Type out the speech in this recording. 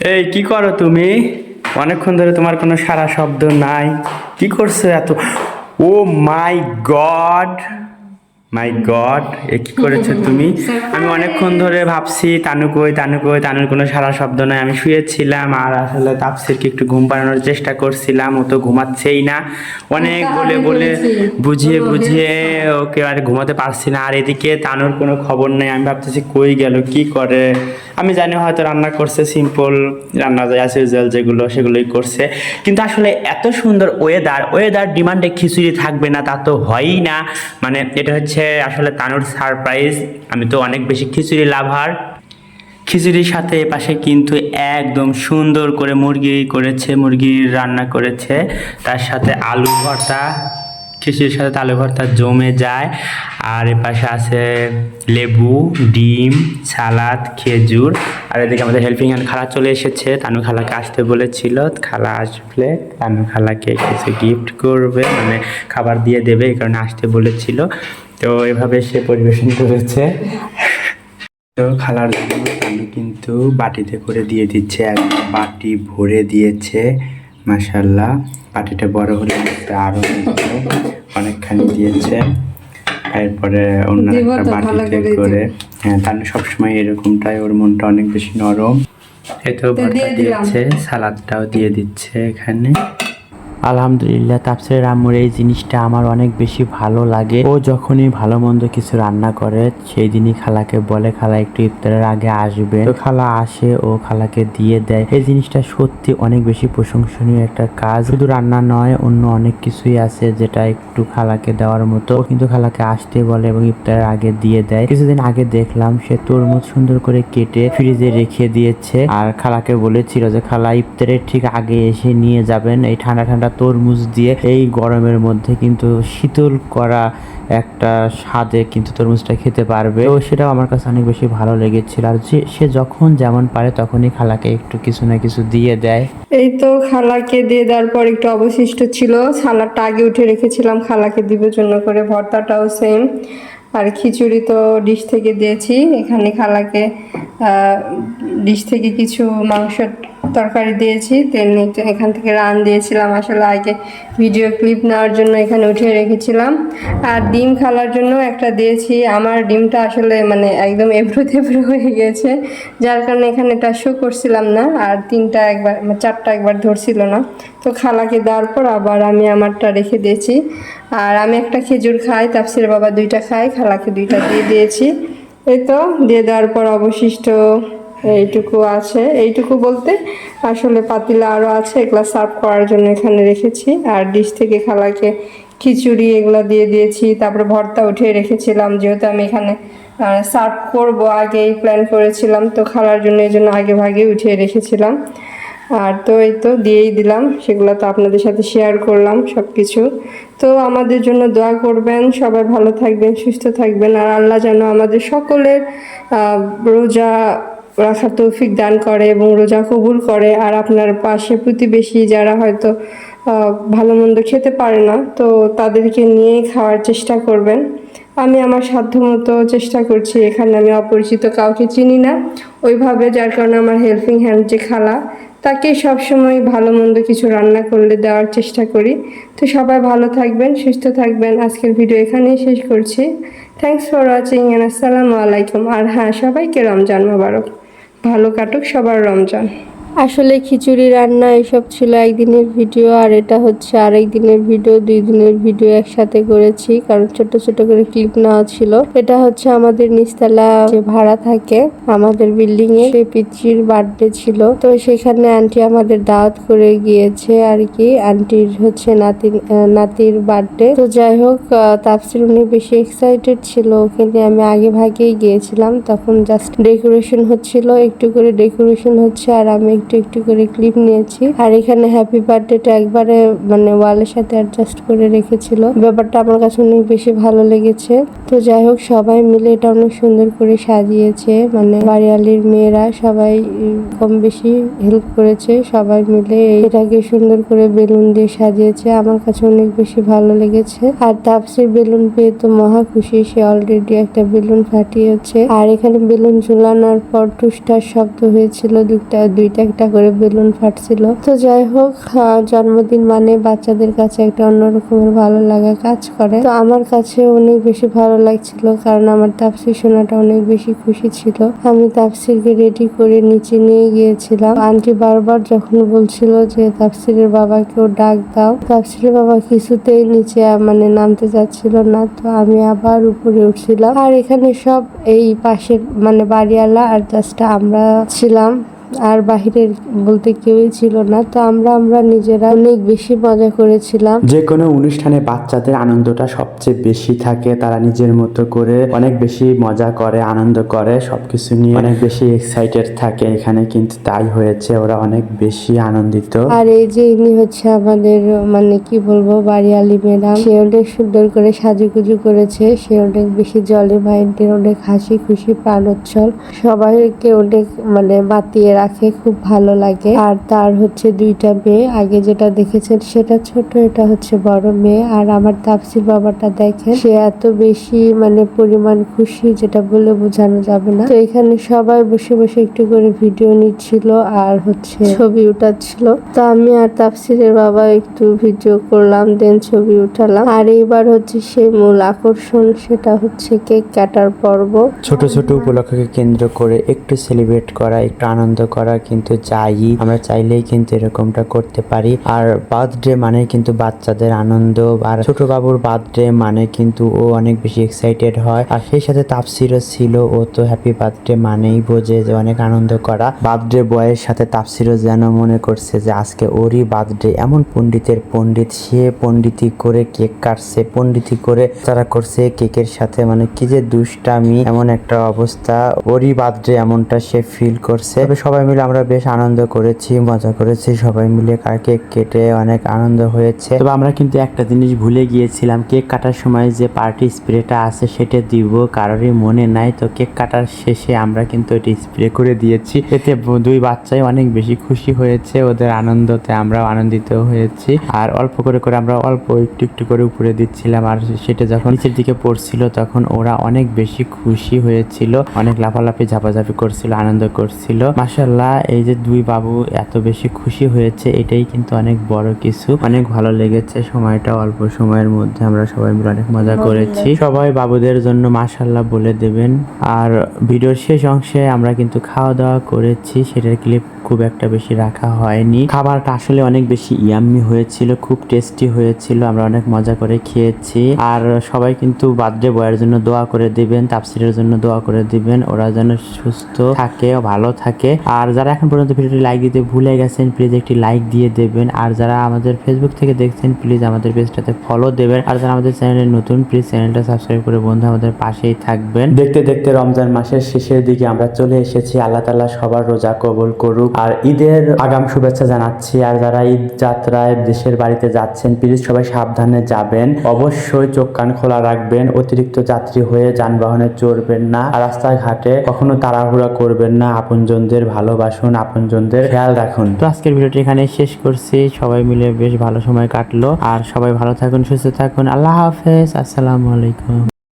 এই, কি করো তুমি? অনেকক্ষণ ধরে তোমার কোনো সারা শব্দ নাই। কি করছ এত? ও মাই গড মাই গড এ কি করেছ তুমি? আমি অনেকক্ষণ ধরে ভাবছি তানু কই তানু কই তানুর কোনো সারা শব্দ নাই। আমি শুয়েছিলাম আর আসলে তাপসিরকে একটু ঘুম পাড়ানোর চেষ্টা করছিলাম ও তো ঘুমাচ্ছেই না। অনেক বলে বলে বুঝিয়ে বুঝিয়ে ওকে আর ঘুমাতে পারছি না। আর এদিকে তানুর কোনো খবর নেই। আমি ভাবতেছি কই গেল কি করে? আমি জানি হয়তো রান্না করছে সিম্পল রান্না যায় আছে উজুয়াল যেগুলো সেগুলোই করছে। কিন্তু আসলে এত সুন্দর ওয়েদার ওয়েদার ডিমান্ডে খিচুড়ি থাকবে না তা তো হয়ই না। মানে এটা হচ্ছে আসলে তানুর সারপ্রাইজ আমি তো অনেক বেশি খিচুড়ি লাভার। খিচুড়ির সাথে পাশে কিন্তু একদম সুন্দর করে মুরগি করেছে মুরগির রান্না করেছে। তার সাথে আলু ভর্তা। খিচুড়ির সাথে আলু ভর্তা জমে যায়। আর এ পাশে আছে লেবু, ডিম, সালাদ, খেজুর। আর এদিকে আমাদের হেল্পিং হ্যান্ড খালা চলে এসেছে। তানু খালাকে আসতে বলেছিল। খালা আসলে তানু খালাকে কিছু গিফট করবে মানে খাবার দিয়ে দেবে, এই কারণে আসতে বলেছিল। তো এভাবে সে পরিবেশন করেছে। তো খালার জন্য আমি কিন্তু বাটিতে করে দিয়ে দিচ্ছে এক বাটি ভরে দিয়েছে মাসাল্লাহ বাটিটা বড় হলে আরও অনেকখানি দিয়েছে। এরপরে অন্য একটা বাটিতে করে। হ্যাঁ তার সবসময় এরকমটাই ওর মনটা অনেক বেশি নরম। এতেও তো ভর্তা দিয়েছে সালাদটাও দিয়ে দিচ্ছে এখানে। আলহামদুলিল্লাহ তাপসের আম্মুর এই জিনিসটা আমার অনেক বেশি ভালো লাগে। ও যখনই ভালো মন্দ কিছু রান্না করে, সেই দিনই খালাকে বলে, খালা, একটু ইফতারের আগে আসবে। তো খালা আসে, ও খালাকে দিয়ে দেয়। এই জিনিসটা সত্যি অনেক বেশি প্রশংসনীয় একটা কাজ। শুধু রান্না নয়, অন্য অনেক কিছুই আছে যেটা একটু খালাকে দেওয়ার মতো। কিন্তু খালাকে আসতে বলে এবং ইফতারের আগে দিয়ে দেয়। কিছুদিন আগে দেখলাম, সে তরমুজ সুন্দর করে কেটে ফ্রিজে রেখে দিয়েছে। আর খালাকে বলেছিল যে, খালা, ইফতারের ঠিক আগে এসে নিয়ে যাবেন। এই ঠান্ডা ঠান্ডা তরমুজ দিয়ে এই গরমের মধ্যে কিন্তু শীতল করা একটা স্বাদে কিন্তু তরমুজটা খেতে পারবে। তো সেটাও আমার কাছে অনেক বেশি ভালো লেগেছিল। আর যে, সে যখন যেমন পারে তখনই খালাকে একটু কিছু না কিছু দিয়ে দেয়। এই তো খালাকে দিয়ে দেওয়ার পর একটু অবশিষ্ট ছিল। সালাডটা আগে উঠে রেখেছিলাম। খালাকে দিবের জন্য করে। ভর্তাটাও সেম আর খিচুড়ি তো ডিশ থেকে দিয়েছি। এখানে খালাকে ডিশ থেকে কিছু মাংসের তরকারি দিয়েছি, তেল নিতে, এখান থেকে রান দিয়েছিলাম আসলে আগে ভিডিও ক্লিপ নেওয়ার জন্য এখানে উঠিয়ে রেখেছিলাম। আর ডিম খালার জন্য একটা দিয়েছি, আমার ডিমটা আসলে মানে একদম এবড়ো থেবড়ো হয়ে গেছে, যার কারণে এখানে এটা শো করছিলাম না, আর তিনটা একবার মানে চারটা একবার ধরছিল না। তো খালাকে দেওয়ার পর আবার আমি আমারটা রেখে দিয়েছি। আর আমি একটা খেজুর খাই তাপসির বাবা দুইটা খাই খালাকে দুইটা দিয়ে দিয়েছি। এই তো, দিয়ে দেওয়ার পর অবশিষ্ট এইটুকু আছে। এইটুকু বলতে আসলে পাতিলা আরও আছে, এগুলা সার্ভ করার জন্য এখানে রেখেছি। আর ডিশ থেকে খালাকে খিচুড়ি এগুলো দিয়ে দিয়েছি। তারপরে ভর্তা উঠিয়ে রেখেছিলাম, যেহেতু আমি এখানে সার্ভ করব আগেই প্ল্যান করেছিলাম, তো খালার জন্য এই জন্য আগে ভাগে উঠিয়ে রেখেছিলাম। আর তো এই তো দিয়েই দিলাম, সেগুলো তো আপনাদের সাথে শেয়ার করলাম সব কিছু তো আমাদের জন্য দোয়া করবেন, সবাই ভালো থাকবেন, সুস্থ থাকবেন। আর আল্লাহ যেন আমাদের সকলের রোজা রাখার তৌফিক দান করে এবং রোজা কবুল করে। আর আপনার পাশে প্রতিবেশী যারা হয়তো ভালো মন্দ খেতে পারে না, তো তাদেরকে নিয়েই খাওয়ার চেষ্টা করবেন। আমি আমার সাধ্যমতো চেষ্টা করছি, এখানে আমি অপরিচিত কাউকে চিনি না। ওইভাবে যার কারণে আমার হেল্পিং হ্যান্ড যে খালা, তাকে সবসময় ভালো মন্দ কিছু রান্না করলে দেওয়ার চেষ্টা করি। তো সবাই ভালো থাকবেন, সুস্থ থাকবেন। আজকের ভিডিও এখানেই শেষ করছি। থ্যাংকস ফর ওয়াচিং অ্যান্ড আসসালামু আলাইকুম। আর হ্যাঁ সবাইকে রমজান মোবারক। ভালো কাটুক সবার রমজান। আসলে খিচুড়ি রান্না এসব ছিল একদিনের ভিডিও আর এটা হচ্ছে আরেক দিনের ভিডিও দুই দিনের ভিডিও একসাথে করেছি কারণ ছোট ছোট করে ক্লিপ নেওয়া ছিল। এটা হচ্ছে আমাদের নিচতলা যে ভাড়া থাকে আমাদের বিল্ডিং এ সেই পিচির বার্থডে ছিল। তো সেখানে আন্টি আমাদের দাওয়াত করে গিয়েছে আর কি আন্টির হচ্ছে নাতি নাতির বার্থডে তো যাই হোক আহ, তাফসির উনি বেশি এক্সাইটেড ছিল ওখানে আমি আগে ভাগেই গিয়েছিলাম তখন জাস্ট ডেকোরেশন হচ্ছিল একটু করে ডেকোরেশন হচ্ছে আর আমি একটু একটু করে ক্লিপ নিয়েছি। আর এখানে হ্যাপি বার্থডেটা একবারে মানে ওয়ালের সাথে অ্যাডজাস্ট করে রেখেছিল। ব্যাপারটা আমার কাছে অনেক বেশি ভালো লেগেছে। তো যাই হোক, সবাই মিলে এটা অনেক সুন্দর করে সাজিয়েছে। মানে বাড়িয়ালির মেয়েরা সবাই কম বেশি হেল্প করেছে। সবাই মিলে এটাকে সুন্দর করে বেলুন দিয়ে সাজিয়েছে। আমার কাছে অনেক বেশি ভালো লেগেছে। আর তাপসির বেলুন পেয়ে তো মহা খুশি। সে অলরেডি একটা বেলুন ফাটিয়েছে। আর এখানে বেলুন ঝুলানোর পর টুসটার শব্দ হয়েছিল দুইটা দুইটা একটা করে বেলুন ফাটছিল। তো যাই হোক জন্মদিন মানে বাচ্চাদের কাছে একটা অন্যরকমের ভালো লাগা কাজ করে। তো আমার কাছে অনেক বেশি ভালো লাগছিল কারণ আমার তাপসি শোনাটা অনেক বেশি খুশি ছিল। আমি তাপসিরকে রেডি করে নিচে নিয়ে গিয়েছিলাম। আন্টি বারবার যখন বলছিল যে, তাপসিরের বাবাকেও ডাক দাও। তাপসিরের বাবা কিছুতেই নিচে মানে নামতে যাচ্ছিল না। তো আমি আবার উপরে উঠছিলাম। আর এখানে সব এই পাশের মানে বাড়িওয়ালা আর জাস্ট আমরা ছিলাম। আর বাহিরের বলতে কেউই ছিল না। তো আমরা আমরা নিজেরা অনেক বেশি মজা করেছিলাম। যে কোনো অনুষ্ঠানে বাচ্চাদের আনন্দটা সবচেয়ে বেশি থাকে। তারা নিজের মতো করে অনেক বেশি মজা করে আনন্দ করে সবকিছু নিয়ে অনেক বেশি এক্সাইটেড থাকে। এখানে কিন্তু তাই হয়েছে ওরা অনেক বেশি আনন্দিত। আর এই যে ইনি হচ্ছে আমাদের মানে কি বলব বাড়িয়ালি ম্যাডাম। সে অনেক সুন্দর করে সাজুগুজু করেছে। সে অনেক বেশি জলে ভাইন্টের অনেক হাসি খুশি প্রাণোচ্ছল। সবাইকে অনেক মানে মাতিয়ে রাখে, খুব ভালো লাগে। আর তার হচ্ছে দুইটা মেয়ে। আগে যেটা দেখেছেন সেটা ছোট, এটা হচ্ছে বড় মেয়ে। আর আমার তাপসির বাবাটা দেখেন, সে এত বেশি মানে পরিমাণ খুশি যেটা বলে বোঝানো যাবে না। তো এখানে সবাই বসে বসে একটু করে ভিডিও নিচ্ছিল আর হচ্ছে ছবি উঠাচ্ছিল। তো আমি আর তাফসিরের বাবা একটু ভিডিও করলাম, দেন ছবি উঠালাম। আর এইবার হচ্ছে সেই মূল আকর্ষণ, সেটা হচ্ছে কেক কাটার পর্ব। ছোট ছোট উপলক্ষকে কেন্দ্র করে একটু সেলিব্রেট করা, একটু আনন্দ করা কিন্তু চাই। আমরা চাইলেই কিন্তু এরকমটা করতে পারি। আর বার্থডে মানে কিন্তু বাচ্চাদের আনন্দ। আর ছোট বাবুর বার্থডে মানে কিন্তু ও অনেক বেশি এক্সাইটেড হয়। আর সেই সাথে তাপসিরও ছিল, ও তো হ্যাপি বার্থডে মানেই বোঝে যে অনেক আনন্দ করা। বার্থডে বয়ের সাথে তাপসিরও যেন মনে করছে যে আজকে ওরই বার্থডে। এমন পণ্ডিতের পণ্ডিত, সে পণ্ডিতি করে কেক কাটছে পণ্ডিতি করে তারা করছে কেকের সাথে। মানে কি যে দুষ্টামি, এমন একটা অবস্থা। ওরই বার্থডে এমনটা সে ফিল করছে। তবে সবাই মিলে আমরা বেশ আনন্দ করেছি, মজা করেছি। সবাই মিলে কেক কেটে অনেক আনন্দ হয়েছে। তবে আমরা কিন্তু একটা জিনিস ভুলে গিয়েছিলাম, কেক কাটার সময় যে পার্টি স্প্রেটা আছে সেটা দিব, কারোরই মনে নাই। তো কেক কাটার শেষে আমরা কিন্তু এটি স্প্রে করে দিয়েছি। এতে দুই বাচ্চাই অনেক বেশি খুশি হয়েছে, ওদের আনন্দতে আমরাও আনন্দিত হয়েছি। আর অল্প করে করে আমরা অল্প একটু একটু করে উপরে দিচ্ছিলাম, আর সেটা যখন নিচের দিকে পড়ছিল তখন ওরা অনেক বেশি খুশি হয়েছিল, অনেক লাফালাফি, ঝাপাঝাপি করছিল, আনন্দ করছিল। মাসাল্লাহ এই যে দুই বাবু এত বেশি খুশি হয়েছে এটাই কিন্তু অনেক বড় কিছু। অনেক ভালো লেগেছে সময়টা অল্প সময়ের মধ্যে আমরা সবাই মিলে অনেক মজা করেছি। সবাই বাবুদের জন্য মাশাল্লাহ বলে দেবেন। আর ভিডিওর শেষ অংশে আমরা কিন্তু খাওয়া দাওয়া করেছি সেটার ক্লিপ খুব একটা বেশি রাখা হয়নি। খাবারটা আসলে অনেক বেশি ইয়াম্মি হয়েছিল, খুব টেস্টি হয়েছিল, আমরা অনেক মজা করে খেয়েছি। আর সবাই কিন্তু বার্থডে বয়ের জন্য দোয়া করে দিবেন, তাপসিরের জন্য দোয়া করে দিবেন, ওরা যেন সুস্থ থাকে, ভালো থাকে। আর যারা এখন পর্যন্ত ভিডিওটি লাইক দিতে ভুলে গেছেন প্লিজ একটি লাইক দিয়ে দেবেন। আর যারা আমাদের ফেসবুক থেকে দেখছেন প্লিজ আমাদের পেজটাতে ফলো দেবেন। আর যারা আমাদের চ্যানেলে নতুন প্লিজ চ্যানেলটা সাবস্ক্রাইব করে বন্ধু আমাদের পাশেই থাকবেন। দেখতে দেখতে রমজান মাসের শেষের দিকে আমরা চলে এসেছি। আল্লাহ তাআলা সবার রোজা কবল করুক। আর ঈদের আগাম শুভেচ্ছা জানাচ্ছি। আর যারা ঈদ যাত্রায় দেশের বাড়িতে যাচ্ছেন প্লিজ সবাই সাবধানে যাবেন। অবশ্যই চোখ কান খোলা রাখবেন, অতিরিক্ত যাত্রী হয়ে যানবাহনে চড়বেন না, আর রাস্তাঘাটে কখনো তাড়াহুড়া করবেন না। আপনজনদের ভালোবাসুন, আপনজনদের খেয়াল রাখুন। তো আজকের ভিডিওটি এখানে শেষ করছি। সবাই মিলে বেশ ভালো সময় কাটলো। আর সবাই ভালো থাকুন, সুস্থ থাকুন। আল্লাহ হাফেজ। আসসালামু আলাইকুম।